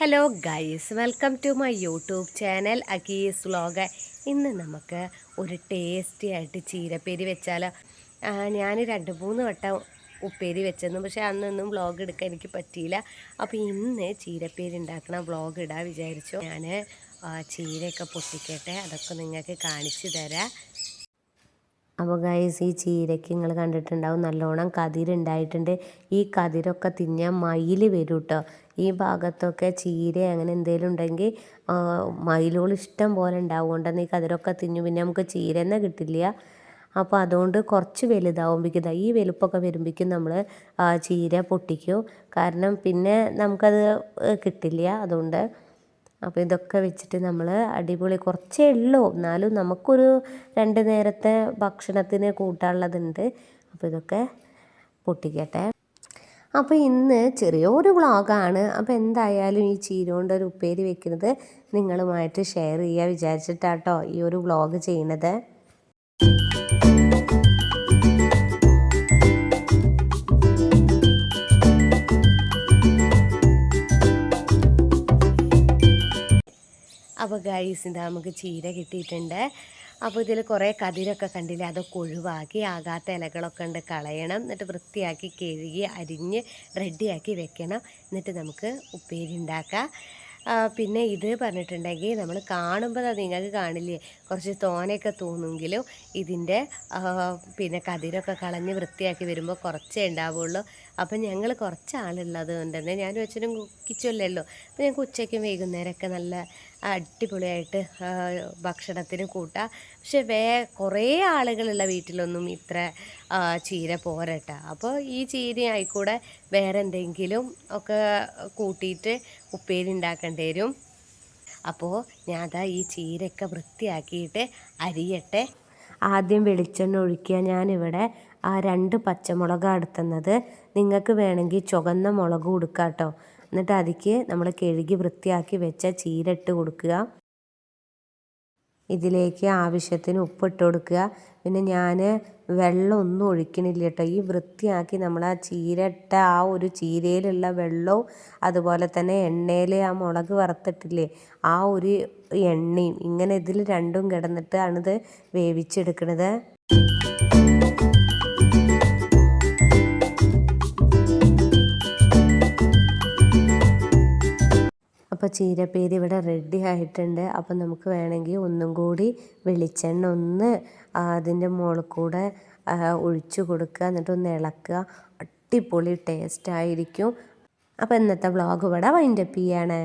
Hello guys welcome to my YouTube channel Agees vlog ഇന്ന് നമുക്ക് ഒരു ടേസ്റ്റി ആയിട്ട് ചീരപ്പേരി വെച്ചാലോ. ഞാൻ രണ്ട് മൂന്ന് വട്ടം ഉപ്പേരി വെച്ചെന്നു പക്ഷേ അന്നൊന്നും വ്ലോഗ് എടുക്കാൻ എനിക്ക് പറ്റിയില്ല. അപ്പോൾ ഇന്ന് ചീരപ്പേരി ഉണ്ടാക്കണ വ്ലോഗ് ഇടാൻ വിചാരിച്ചു. ഞാൻ ചീരയൊക്കെ പൊട്ടിക്കട്ടെ. അതൊക്കെ നിങ്ങൾക്ക് കാണിച്ചു തരാം. അപ്പോൾ ഗൈസ് ഈ ചീരയ്ക്ക് നിങ്ങൾ കണ്ടിട്ടുണ്ടാവും നല്ലോണം കതിരുണ്ടായിട്ടുണ്ട് ഈ കതിരൊക്കെ തിന്നാൻ മയിൽ വരും കേട്ടോ ഈ ഭാഗത്തൊക്കെ ചീര അങ്ങനെ എന്തെങ്കിലും ഉണ്ടെങ്കിൽ മയിലുകൾ ഇഷ്ടം പോലെ ഉണ്ടാവും കൊണ്ടെന്ന് ഈ കതിരൊക്കെ തിന്നു പിന്നെ നമുക്ക് ചീര തന്നെ കിട്ടില്ല. അപ്പോൾ അതുകൊണ്ട് കുറച്ച് വലുതാവുമ്പോഴേക്കും ഈ വലുപ്പൊക്കെ വരുമ്പോഴേക്കും നമ്മൾ ചീര പൊട്ടിക്കും. കാരണം പിന്നെ നമുക്കത് കിട്ടില്ല. അതുകൊണ്ട് അപ്പോൾ ഇതൊക്കെ വെച്ചിട്ട് നമ്മൾ അടിപൊളി കുറച്ചേ ഉള്ളൂ. എന്നാലും നമുക്കൊരു രണ്ട് നേരത്തെ ഭക്ഷണത്തിന് കൂട്ടാനുള്ളതുണ്ട്. അപ്പോൾ ഇതൊക്കെ പൊട്ടിക്കട്ടെ. അപ്പോൾ ഇന്ന് ചെറിയൊരു വ്ളോഗാണ്. അപ്പോൾ എന്തായാലും ഈ ചീരോണ്ട് ഒരു ഉപ്പേരി വെക്കുന്നത് നിങ്ങളുമായിട്ട് ഷെയർ ചെയ്യുക വിചാരിച്ചിട്ടാട്ടോ ഈ ഒരു വ്ളോഗ് ചെയ്യുന്നത് അപ്പോൾ ഗൈസ് ഇതാ നമുക്ക് ചീര കിട്ടിയിട്ടുണ്ട്. അപ്പോൾ ഇതിൽ കുറേ കതിരൊക്കെ കണ്ടില്ലേ? അതൊക്കെ ഒഴിവാക്കി ആകാത്ത ഇലകളൊക്കെ ഉണ്ട് കളയണം. എന്നിട്ട് വൃത്തിയാക്കി കഴുകി അരിഞ്ഞ് റെഡിയാക്കി വെക്കണം. എന്നിട്ട് നമുക്ക് ഉപ്പേരി ഉണ്ടാക്കാം. പിന്നെ ഇത് പറഞ്ഞിട്ടുണ്ടെങ്കിൽ നമ്മൾ കാണുമ്പോൾ അത് നിങ്ങൾക്ക് കാണില്ലേ? കുറച്ച് തോനയൊക്കെ തോന്നുമെങ്കിലും ഇതിന്റെ പിന്നെ കതിരൊക്കെ കളഞ്ഞ് വൃത്തിയാക്കി വരുമ്പോൾ കുറച്ചേ ഉണ്ടാവുള്ളൂ. അപ്പം ഞങ്ങൾ കുറച്ച് ആളുള്ളത് കൊണ്ട് തന്നെ ഞാനും അച്ഛനും കുക്കിച്ചല്ലോ അപ്പം ഞങ്ങൾക്ക് ഉച്ചയ്ക്കും വൈകുന്നേരമൊക്കെ നല്ല അടിപൊളിയായിട്ട് ഭക്ഷണത്തിന് കൂട്ടാം. പക്ഷെ വേ കുറേ ആളുകളുള്ള വീട്ടിലൊന്നും ഇത്ര ചീര പോരട്ട. അപ്പോൾ ഈ ചീരയായിക്കൂടെ വേറെ എന്തെങ്കിലും ഒക്കെ കൂട്ടിയിട്ട് ഉപ്പേരി ഉണ്ടാക്കേണ്ടി വരും. അപ്പോൾ ഞാൻ അതാ ഈ ചീരയൊക്കെ വൃത്തിയാക്കിയിട്ട് അരിയട്ടെ. ആദ്യം വെളിച്ചെണ്ണ ഒഴിക്കുക. ഞാനിവിടെ ആ രണ്ട് പച്ചമുളക് എടുത്തുന്നത്. നിങ്ങൾക്ക് വേണമെങ്കിൽ ചുവന്ന മുളക് കൊടുക്കാം കേട്ടോ എന്നിട്ട് അതിക്ക് നമ്മൾ കഴുകി വൃത്തിയാക്കി വെച്ച ചീര ഇട്ട് കൊടുക്കുക. ഇതിലേക്ക് ആവശ്യത്തിന് ഉപ്പിട്ട് കൊടുക്കുക. പിന്നെ ഞാൻ വെള്ളം ഒന്നും ഒഴിക്കണില്ല കേട്ടോ. ഈ വൃത്തിയാക്കി നമ്മൾ ആ ചീര ഇട്ട ആ ഒരു ചീരയിലുള്ള വെള്ളവും അതുപോലെ തന്നെ എണ്ണയിൽ ആ മുളക് വറുത്തിട്ടില്ലേ ആ ഒരു എണ്ണയും ഇങ്ങനെ ഇതിൽ രണ്ടും കിടന്നിട്ടാണിത് വേവിച്ചെടുക്കുന്നത് അപ്പോൾ ചീരപ്പേരി ഇവിടെ റെഡി ആയിട്ടുണ്ട്. അപ്പോൾ നമുക്ക് വേണമെങ്കിൽ ഒന്നും കൂടി വെളിച്ചെണ്ണ ഒന്ന് അതിന്റെ മുകളിൽ കൂടെ ഒഴിച്ചു കൊടുക്കുക. എന്നിട്ട് ഒന്ന് ഇളക്കുക. അടിപൊളി ടേസ്റ്റ് ആയിരിക്കും. അപ്പോൾ ഇന്നത്തെ വ്ളോഗ് ഇവിടെ വൈൻഡപ്പ് ചെയ്യാണ്.